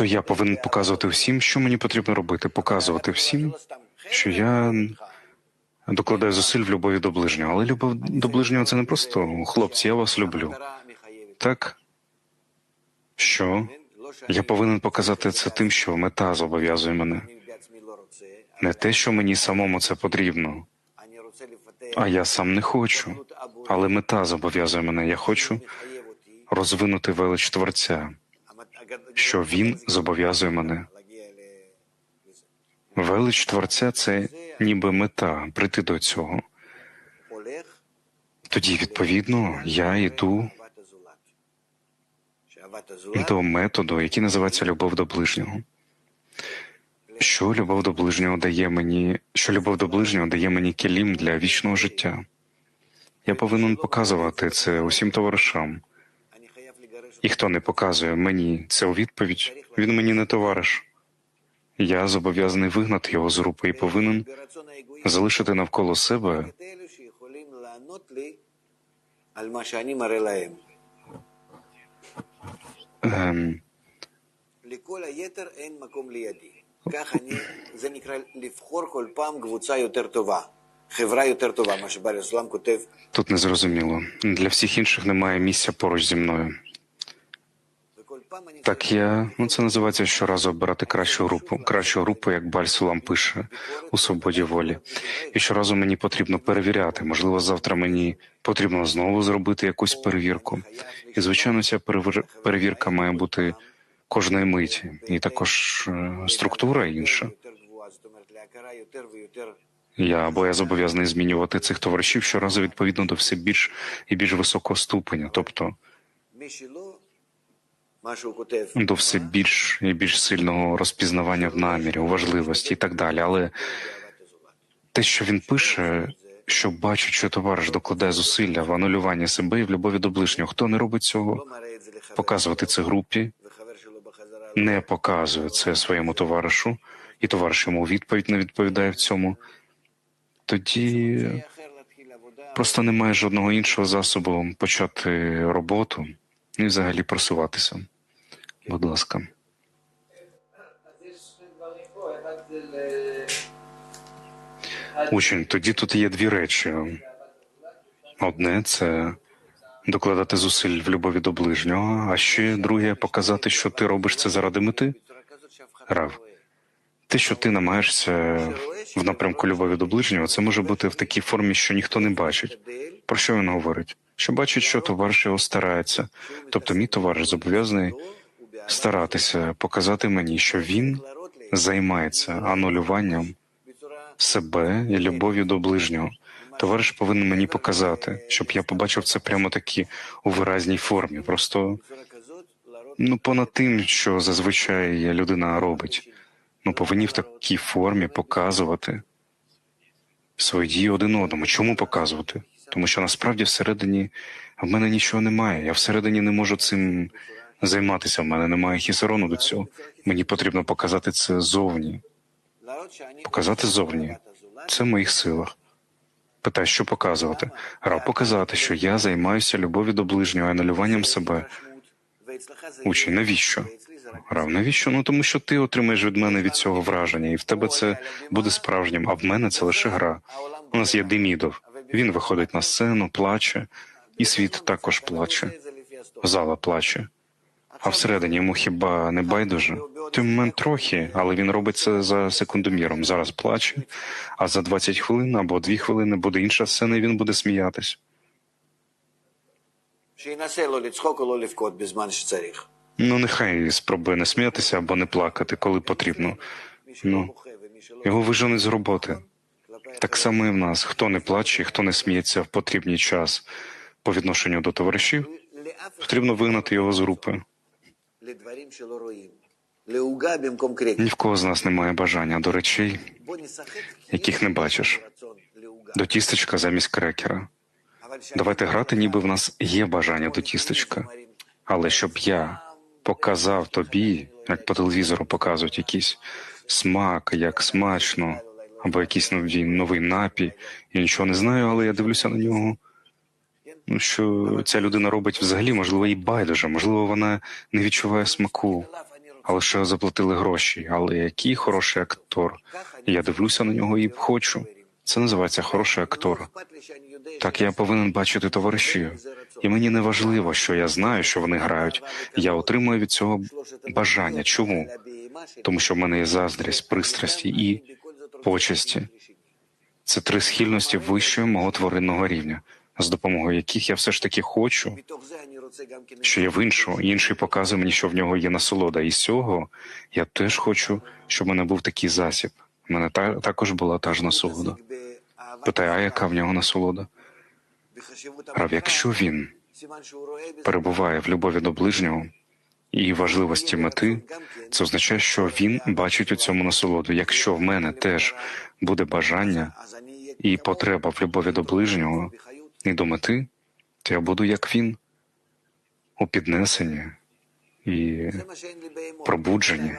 то я повинен показувати всім, що мені потрібно робити, показувати всім, що я докладаю зусиль в любові до ближнього. Але любов до ближнього це не просто хлопці, я вас люблю. Так що я повинен показати це тим, що мета зобов'язує мене. Не те, що мені самому це потрібно, а я сам не хочу. Але мета зобов'язує мене. Я хочу розвинути велич Творця, що він зобов'язує мене. Велич Творця це ніби мета прийти до цього. Тоді, відповідно, я йду до методу, який називається любов до ближнього. Що любов до ближнього дає мені, що любов до ближнього дає мені кілім для вічного життя. Я повинен показувати це усім товаришам і хто не показує мені це у відповідь, він мені не товариш. Я зобов'язаний вигнати його з групи і повинен залишити навколо себе ем, Тут не зрозуміло. Для всіх інших немає місця поруч зі мною. Так я ну це називається щоразу обирати кращу групу, кращу групу, як Бальсулам пише у свободі волі. І щоразу мені потрібно перевіряти. Можливо, завтра мені потрібно знову зробити якусь перевірку. І звичайно, ця перевірка має бути кожної миті, і також е, структура інша. Я або я зобов'язаний змінювати цих товаришів щоразу відповідно до все більш і більш високого ступеня, тобто до все більш і більш сильного розпізнавання в намірі, у важливості і так далі. Але те, що він пише, що бачить, що товариш докладає зусилля в анулюванні себе і в любові до ближнього, хто не робить цього, показувати це групі, не показує це своєму товаришу, і товариш йому відповідь не відповідає в цьому, тоді просто немає жодного іншого засобу почати роботу і взагалі просуватися. Будь ласка. Учень, тоді тут є дві речі. Одне це докладати зусиль в любові до ближнього, а ще друге показати, що ти робиш це заради мети. Рав. Те, що ти намагаєшся в напрямку любові до ближнього, це може бути в такій формі, що ніхто не бачить. Про що він говорить? що бачить, що товариш його старається. Тобто, мій товариш зобов'язаний старатися показати мені, що він займається анулюванням себе і любов'ю до ближнього. Товариш повинен мені показати, щоб я побачив це прямо таки у виразній формі. Просто ну понад тим, що зазвичай людина робить. Ми повинні в такій формі показувати свої дії один одному. Чому показувати? тому що насправді всередині в мене нічого немає. Я всередині не можу цим займатися. В мене немає хісерону до цього. Мені потрібно показати це зовні. Показати зовні це в моїх силах. Питаю, що показувати. Раб показати, що я займаюся любові до ближнього, анулюванням себе. Учень, навіщо? Рав, навіщо? Ну тому що ти отримаєш від мене від цього враження, і в тебе це буде справжнім, а в мене це лише гра. У нас є Демідов. Він виходить на сцену, плаче, і світ також плаче. Зала плаче. А всередині йому хіба не байдуже? Той момент трохи, але він робить це за секундоміром. Зараз плаче, а за 20 хвилин або 2 хвилини буде інша сцена, і він буде сміятись. Ну, нехай спробує не сміятися або не плакати, коли потрібно. Ну, його виженуть з роботи. Так само і в нас хто не плаче, хто не сміється в потрібний час по відношенню до товаришів, потрібно вигнати його з групи. Ні в кого з нас немає бажання до речей, яких не бачиш. До тістечка замість крекера. Давайте грати, ніби в нас є бажання до тістечка. Але щоб я показав тобі, як по телевізору показують якийсь смак, як смачно або якийсь новий, новий напі, Я нічого не знаю, але я дивлюся на нього. Ну, що ця людина робить взагалі, можливо, і байдуже, можливо, вона не відчуває смаку, а лише заплатили гроші. Але який хороший актор? Я дивлюся на нього і хочу. Це називається хороший актор. Так я повинен бачити товаришів, і мені не важливо, що я знаю, що вони грають. Я отримую від цього бажання. Чому тому, що в мене є заздрість, пристрасті і почесті. Це три схильності вищого мого тваринного рівня, з допомогою яких я все ж таки хочу, що є в іншого, інший показує мені, що в нього є насолода. І з цього я теж хочу, щоб в мене був такий засіб. У мене та, також була та ж насолода. Питає, а яка в нього насолода? Рав, якщо він перебуває в любові до ближнього і важливості мети, це означає, що він бачить у цьому насолоду. Якщо в мене теж буде бажання і потреба в любові до ближнього і до мети, то я буду як він у піднесенні і пробуджені.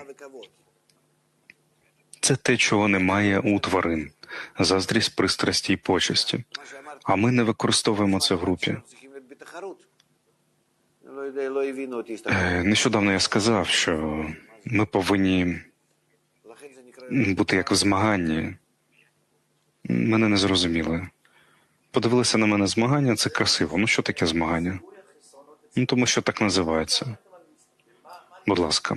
Це те, чого немає у тварин, заздрість, пристрасті і почесті. А ми не використовуємо це в групі. Е, Нещодавно я сказав, що ми повинні бути як в змаганні. Мене не зрозуміли. Подивилися на мене змагання, це красиво. Ну що таке змагання? Ну тому що так називається. Будь ласка.